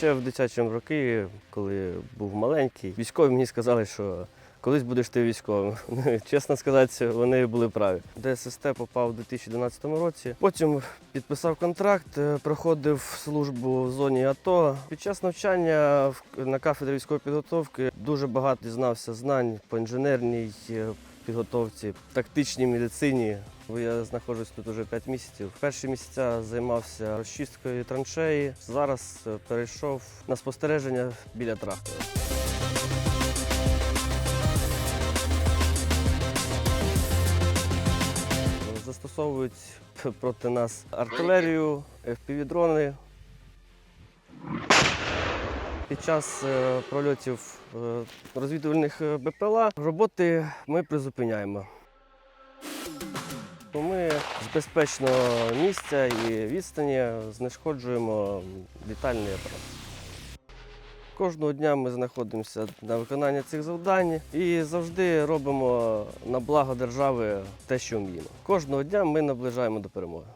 Ще в дитячому роки, коли був маленький, військові мені сказали, що колись будеш ти військовим. Чесно сказати, вони були праві. ДССТ попав у 2012 році. Потім підписав контракт, е, проходив службу в зоні АТО. Під час навчання на кафедрі військової підготовки дуже багато дізнався знань по інженерній е, підготовці, тактичній медицині. Я знаходжусь тут уже 5 місяців. Перші місяця займався розчисткою траншеї. Зараз е, перейшов на спостереження біля трактора. Застосовують проти нас артилерію, FPV-дрони. Під час е, прольотів е, розвідувальних е, БПЛА роботи ми призупиняємо. Ми з безпечного місця і відстані знешкоджуємо літальний апарат. Кожного дня ми знаходимося на виконанні цих завдань і завжди робимо на благо держави те, що вміємо. Кожного дня ми наближаємо до перемоги.